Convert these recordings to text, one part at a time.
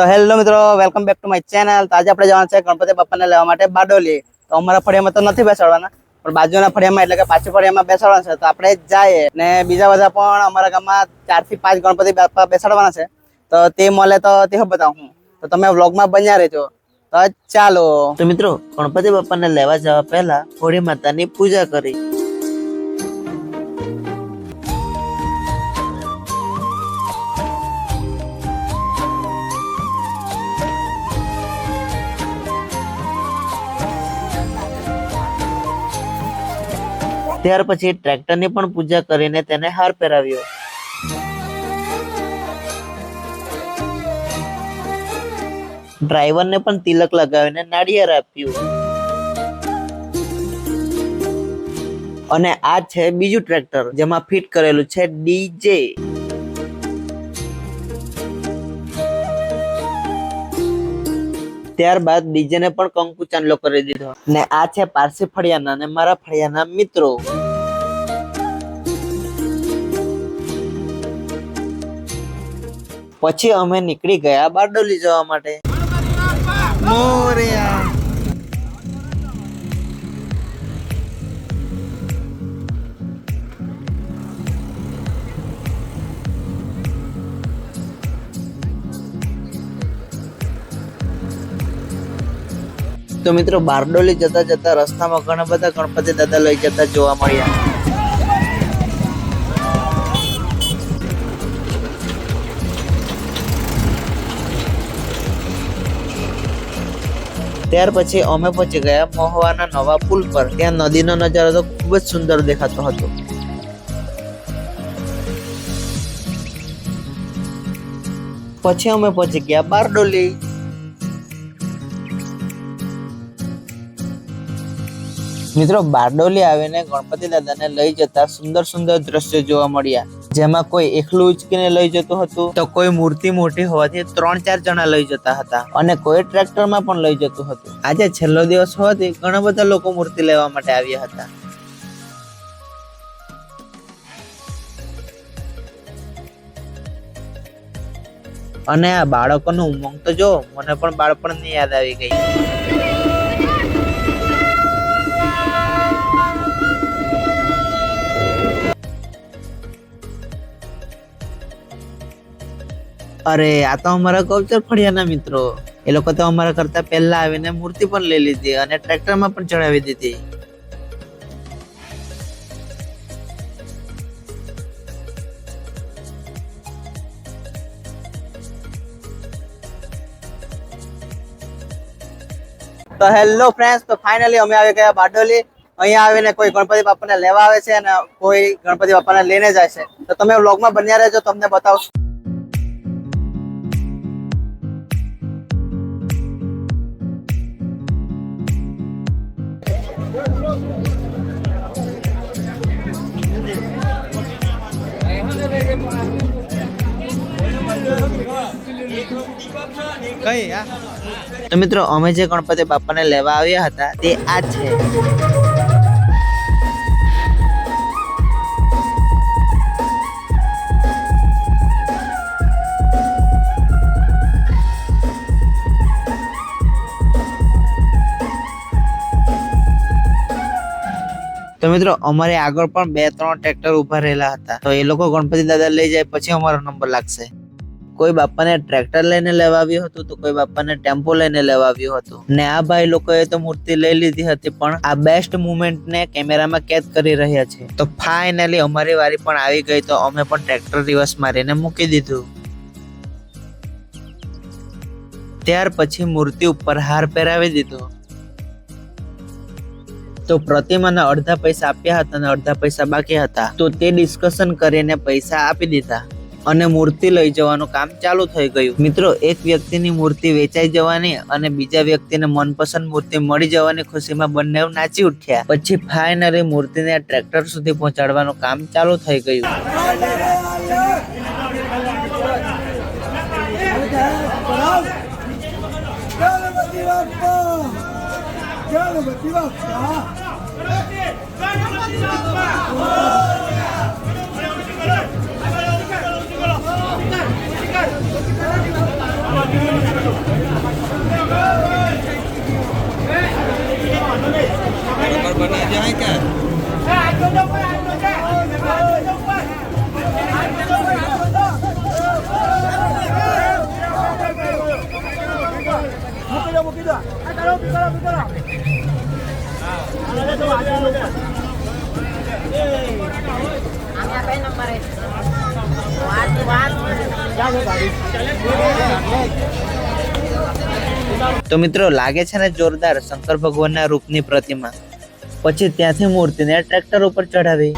તો હેલો મિત્રો welcome back to my channel તો આજે આપણે જવાના છે ગણપતિ બાપાને લેવા માટે બારડોલી. તો અમારા ફળિયામાં તો નથી બેસાડવાના, પણ બાજુના ફળિયામાં એટલે કે પાછી ફળિયામાં બેસાડવાના છે. તો આપણે જઈએ ને બીજા બધા પણ અમારા ગામમાં ચારથી પાંચ ગણપતિ બાપા બેસાડવાના છે. તો તે મળે તો તે બતાવું હું. તો તમે વ્લોગમાં બન્યા રહેજો. તો ચાલો. તો મિત્રો, ગણપતિ બાપાને લેવા જવા પહેલા હોળી માતાની પૂજા કરી. ત્યાર પછી ટ્રેક્ટરની પણ પૂજા કરીને તેને હાર પહેરાવ્યો. ડ્રાઈવરને પણ તિલક લગાવીને નાળિયેર આપ્યું. અને આ છે બીજું ટ્રેક્ટર, જેમાં ફિટ કરેલું છે ડીજે ત્યારબાદ ડીજે ને પણ કંકુ ચાંદલો કરી દીધો. ને આ છે પારસી ફળિયાના ને મારા ફળિયાના મિત્રો. પછી અમે નીકળી ગયા બારડોલી જવા માટે. તો મિત્રો બારડોલી જતા જતા રસ્તામાં ઘણા બધા ગણપતિ દાદા લઈ જતા જોવા મળ્યા. ત્યાર પછી અમે પહોંચી ગયા મહુવાના નવા પુલ પર. ત્યાં નદીનો નજારો તો ખૂબ જ સુંદર દેખાતો હતો. પછી અમે પહોંચી ગયા બારડોલી. મિત્રો બારડોલી આવીને ગણપતિ દાદાને લઈ જતા સુંદર સુંદર દ્રશ્યો જોવા મળ્યા. જેમાં કોઈ એકલું ઉચકીને લઈ જતું હતું તો કોઈ મૂર્તિ મોટી હોવાથી ત્રણ ચાર જણા લઈ જતા હતા અને કોઈ ટ્રેક્ટરમાં પણ લઈ જતું હતું. આજે છેલ્લો દિવસ હોવાથી ઘણા બધા લોકો મૂર્તિ લેવા માટે આવ્યા હતા. અને આ બાળકોનું ઉમંગ તો જો, મને પણ બાળપણની યાદ આવી ગઈ. અરે, આ તો અમારા ગૌચર ફળિયાના મિત્રો. એ લોકો તો અમારા કરતા પહેલા આવીને મૂર્તિ પણ લઈ લીધી અને ટ્રેક્ટરમાં પણ ચડાવી દીધી. તો હેલો ફ્રેન્ડ્સ તો ફાઇનલી અમે આવી ગયા બારડોલી. અહીંયા આવીને કોઈ ગણપતિ બાપાને લેવા આવે છે અને કોઈ ગણપતિ બાપાને લઈને જાય છે. તો તમે વ્લોગમાં બન્યા રહેજો તમને બતાવશું. તો મિત્રો, અમે જે ગણપતિ બાપાને લેવા આવ્યા હતા, તે આ છે. તો મિત્રો, અમારે આગળ પણ બે ત્રણ ટ્રેક્ટર ઊભા રહેલા હતા. તો એ લોકો ગણપતિ દાદા લઈ જાય, પછી અમારો નંબર લાગશે. કોઈ બાપાને ટ્રેક્ટર લઈને લેવા આવ્યું હતું, તો કોઈ બાપાને ટેમ્પો લઈને લેવા આવ્યું હતું. ને આ ભાઈ લોકોએ તો મૂર્તિ લઈ લીધી હતી, પણ આ બેસ્ટ મુમેન્ટ ને કેમેરામાં કેદ કરી રહ્યા છે. તો ફાઇનલી અમારી વારી પણ આવી ગઈ, તો અમે પણ ટ્રેક્ટર રિવર્સ મારીને મૂકી દીધું. ત્યાર પછી મૂર્તિ ઉપર હાર પહેરાવી દીધો. તો પ્રતિમાના અડધા પૈસા આપ્યા હતા અને અડધા પૈસા બાકી હતા. તો તે ડિસ્કશન કરીને પૈસા આપી દીધા. અને મૂર્તિ લઈ જવાનું કામ ચાલુ થઈ ગયું. મિત્રો, એક વ્યક્તિની મૂર્તિ વેચાઈ જવાની અને બીજા વ્યક્તિને મનપસંદ મૂર્તિ મળી જવાની ખુશીમાં બંને નાચી ઉઠ્યા. પછી ફાઇનલી મૂર્તિને ટ્રેક્ટર સુધી પહોંચાડવાનું કામ ચાલુ થઈ ગયું. ગણપતિ બાપ્પા! ગણપતિ બાપ્પા! ગણપતિ મૂકી દો મૂકી દો આ કરો કરો કરો તો મિત્રો, લાગે છે ને જોરદાર શંકર ભગવાનના રૂપની પ્રતિમા? પછી ત્યાંથી મૂર્તિને ટ્રેક્ટર ઉપર ચડાવી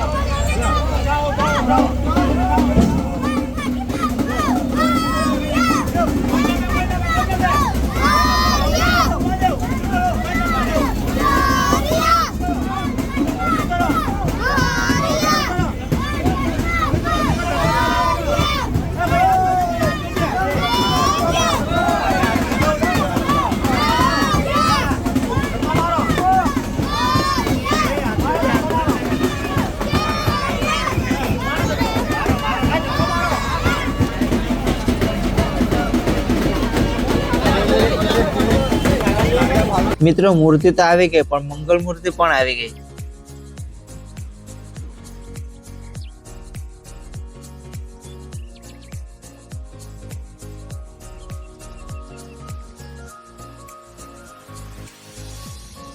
મિત્રો મૂર્તિ તો આવી ગઈ, પણ મંગલ મૂર્તિ પણ આવી ગઈ.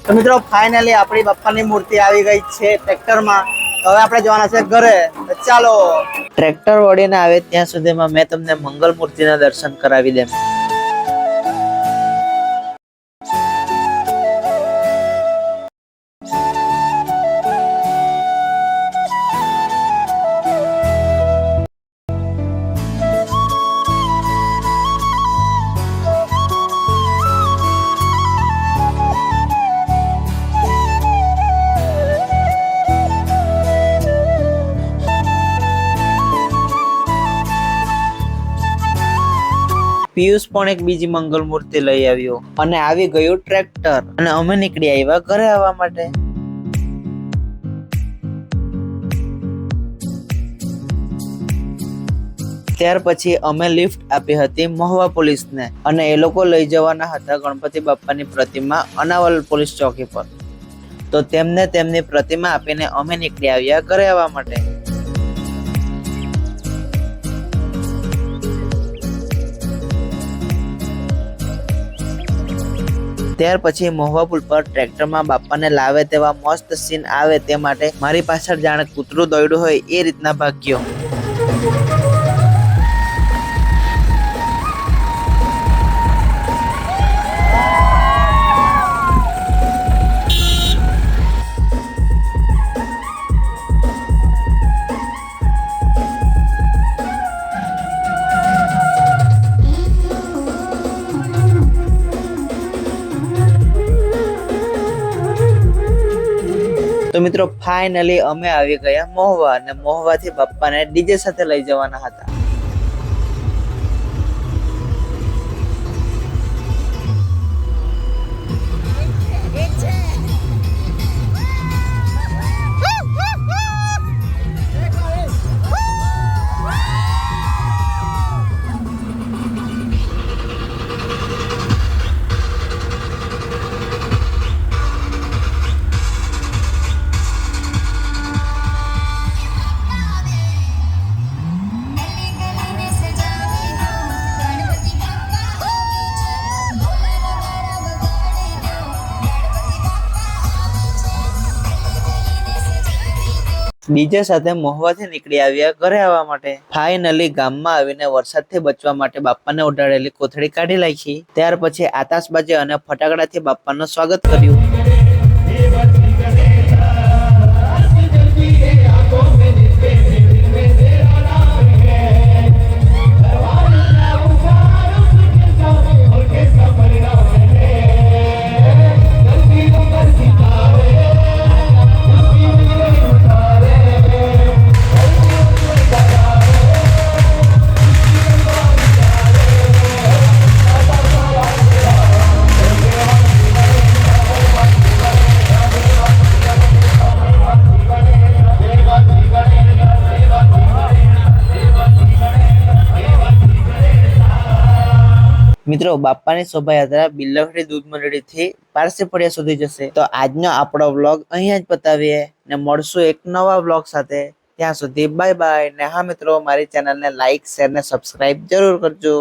તો મિત્રો ફાઇનલી આપણી બાપ્પાની મૂર્તિ આવી ગઈ છે ટ્રેક્ટરમાં. હવે આપણે જવાના છે ઘરે. ચાલો. ટ્રેક્ટર વળીને આવે ત્યાં સુધીમાં મેં તમને મંગળ મૂર્તિના દર્શન કરાવી દેમ પિયુષ પણ એક બીજી મંગળ મૂર્તિ લઈ આવ્યો અને આવી ગયું ટ્રેક્ટર. અને અમે નીકળી આવ્યા ઘરે આવવા માટે. ત્યાર પછી અમે લિફ્ટ આપી હતી મહુવા પોલીસને અને એ લોકો લઈ જવાના હતા ગણપતિ બાપ્પાની પ્રતિમા અનાવલ પોલીસ ચોકી પર. તો તેમને તેમની પ્રતિમા આપીને અમે નીકળી આવ્યા ઘરે આવવા માટે. ત્યાર પછી મહુવા પુલ પર ટ્રેક્ટરમાં બાપાને લાવે તેવા મસ્ત સીન આવે તે માટે મારી પાછળ જાણે કૂતરું દોડ્યું હોય એ રીતના ભાગ્યો. મિત્રો ફાઇનલી અમે આવી ગયા મોહવા અને મોહવાથી બાપ્પાને ડીજે સાથે લઈ જવાના હતા. ડીજે સાથે મોહવાથી નીકળી આવ્યા ઘરે આવવા માટે. ફાઇનલી ગામમાં આવીને વરસાદથી બચવા માટે બાપ્પાને ઉડાડેલી કોથળી કાઢી નાખી. ત્યાર પછી આતાશબાજી અને ફટાકડાથી બાપાનું સ્વાગત કર્યું. મિત્રો બાપાની શોભાયાત્રા બિલ્લવડી દૂધ મંડળીથી પારસી પડ્યા સુધી જશે. તો આજનો આપણો વ્લોગ અહીંયા જ પતાવીએ ને મળશું એક નવા વ્લોગ સાથે. ત્યાં સુધી બાય બાય ને હા મિત્રો, મારી ચેનલને લાઈક શેર ને સબસ્ક્રાઇબ જરૂર કરજો.